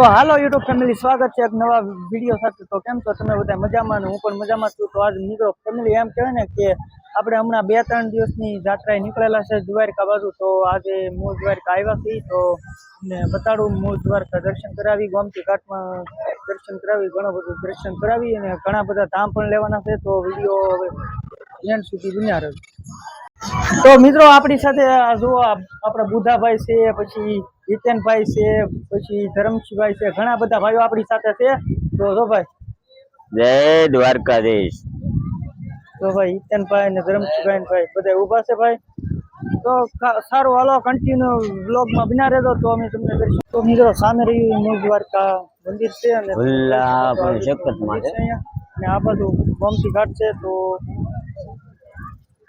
તો હાલો YouTube family સ્વાગત છે એક નવા વીડિયો સાથે. તો કેમ છો તમે બધા? મજામાં હું પણ મજામાં છું. તો આજ મિત્રો ફેમિલી એમ કહેવાય ને કે આપણે હમણાં બે ત્રણ દિવસની જાત્રાએ નીકળેલા છે દ્વારકા બાજુ. તો આજે મૂળ દ્વારકા આવ્યા છીએ. તો ને બતાડું, મૂળ દ્વારકા દર્શન કરાવી ગોમતી ઘાટમાં દર્શન કરાવી, ઘણું બધું દર્શન કરાવી અને ઘણા બધા ધામ પણ લેવાના છે. તો વીડિયો હવે એન્ડ સુધી બન્યા રહે તો મિત્રો આપણી સાથે જુઓ આપણા બુધાભાઈ છે, પછી જીતેનભાઈ છે પછી ધરમસિંહભાઈ છે ઘણા બધા ભાઈઓ આપણી સાથે છે. તો જો ભાઈ. જય દ્વારકાધીશ. તો ભાઈ જીતનભાઈ ને ધરમસિંહભાઈ ભાઈ બધા ઊભા છે ભાઈ. તો સારું હાલો કન્ટિન્યુ બ્લોગમાં બિના રહેતો તો અમે તમને દર્શન તો મિત્રો સામે રહ્યું મૂળ દ્વારકા મંદિર છે અને. અને આ બાજુ ગોમતી ઘાટ છે તો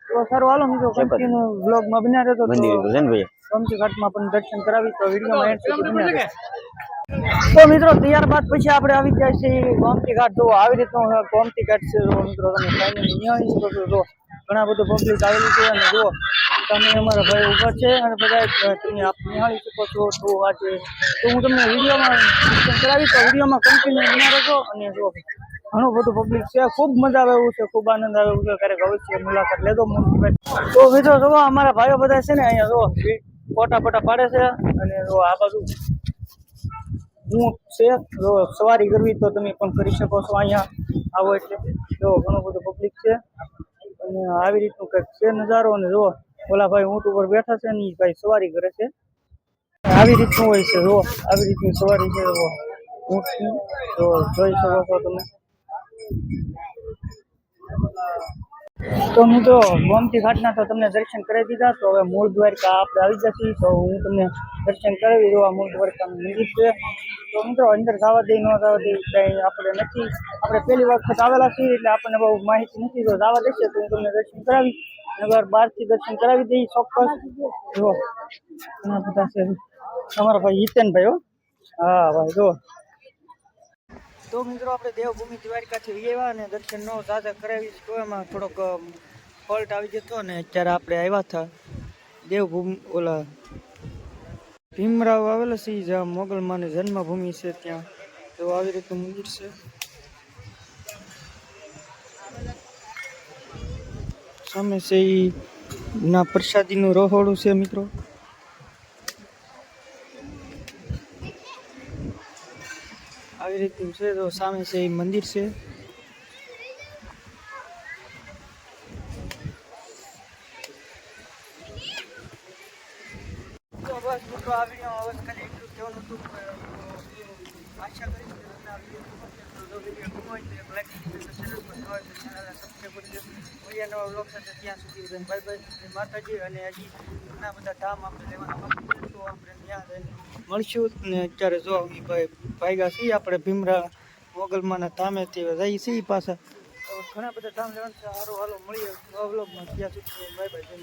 તો સારું હાલો મિત્રો કન્ટિન્યુ બ્લોગમાં બિના રહેતો મંદિર ભજન ભાઈ? ગોમતી ઘાટમાં પણ દર્શન કરાવી તો વિડીયોમાં. તો મિત્રો ત્યારબાદ પછી આપણે આવી જાય છે ગોમતી ઘાટ જો આવી રીતનું ગોમતી ઘાટ છે જો મિત્રો તમે ફાઇનલી નિહાળી શકો છો જો ઘણા બધું પબ્લિક આવેલું છે. અને જો તમે અમારા ભાઈ ઊભા છે અને બધા તમે આપ નિહાળી શકો છો તો આજે તો હું તમને વિડીયોમાં દર્શન કરાવી તો વિડીયોમાં કન્ટિન્યુ બના રહેજો. અને જો ઘણું બધું પબ્લિક છે ખૂબ મજા આવે એવું છે ખૂબ આનંદ આવે એવું છે. ક્યારેક અવશ્ય મુલાકાત લેજો તો મિત્રો જો અમારા ભાઈઓ બધા છે ને અહીંયા જો ફોટા ફોટા પાડે છે અને જો આ બાજુ ઊંટ છે, જો સવારી કરવી તો તમે પણ કરી શકો છો અહીંયા આવો એટલે. જો ઘણું બધું પબ્લિક છે. અને આવી રીતનું કંઈક છે નજારો અને જો ઓલા ભાઈ ઊંટ ઉપર બેઠા છે ને એ ભાઈ સવારી કરે છે. આવી રીતનું હોય છે, જો આવી રીતની સવારી છે, જો ઊંટની. તો જોઈ શકો છો તમે. તો મિત્રો, ગોમતી ઘાટના તો તમને દર્શન કરાવી દીધા, તો હવે મૂળ દ્વારકા આપણે આવી જતી તો હું તમને દર્શન કરાવી દઉં આ મૂળ દ્વારકાનું મંદિર છે. તો મિત્રો, અંદર દઈ ન દઈ કંઈ આપણે નથી. આપણે પહેલી વખત આવેલા છીએ, એટલે આપણને બહુ માહિતી નથી. જો જવા દેશે તો હું તમને દર્શન કરાવી નગર બહારથી દર્શન કરાવી દઈ ચોક્કસ. જો, ઘણા બધા છે. અમારા ભાઈ હિતેનભાઈ, હો. હા, ભાઈ, જો. તો મિત્રો આપણે દેવભૂમિ દ્વારકાથી આવ્યા અને દર્શન નો સાજા કરાવી તો એમાં થોડોક ફોલ્ટ આવી જતો ને અત્યારે આપણે આવ્યા હતા દેવભૂમિ, ઓલા ભીમરાવ આવેલા છે જ્યાં મોગલમાની જન્મભૂમિ છે ત્યાં. તો આવી રીતનું મંદિર છે. સામે છે ના પ્રસાદીનું રહોડું છે મિત્રો. આવી રીતનું છે તો સામે છે એ મંદિર છે. તો બસ મિત્રો આ વીડિયો હવે ખાલી એટલું જ કહેવાનું હતું કે, અ, આશા કરીશ કે તમને આ વીડિયો ગમ્યો હશે. તો જો વીડિયો ગમ્યો હોય તો એક લાઈક કરી દેજો ચેનલ પર નવા હોય તો ચેનલને સબસ્ક્રાઈબ કરી દેજો. મળીએ નવા બ્લોગ સાથે. ત્યાં સુધી બધાને બાય બાય જય માતાજી અને હજી ઘણા બધા ધામ આપણે લેવાના બાકી છે તો આપણે ત્યાં જઈને મળશું. ને અત્યારે જો ઈ ભાઈ ભાગ્યા છીએ. આપણે ભીમરા મોગલમાંના ધામે તે જઈએ છીએ પાછા. ઘણા બધા ધામ લેવાનું છે. હારો હાલો, મળીએ. બ્લોગમાં ત્યાં સુધી બાય બાય જય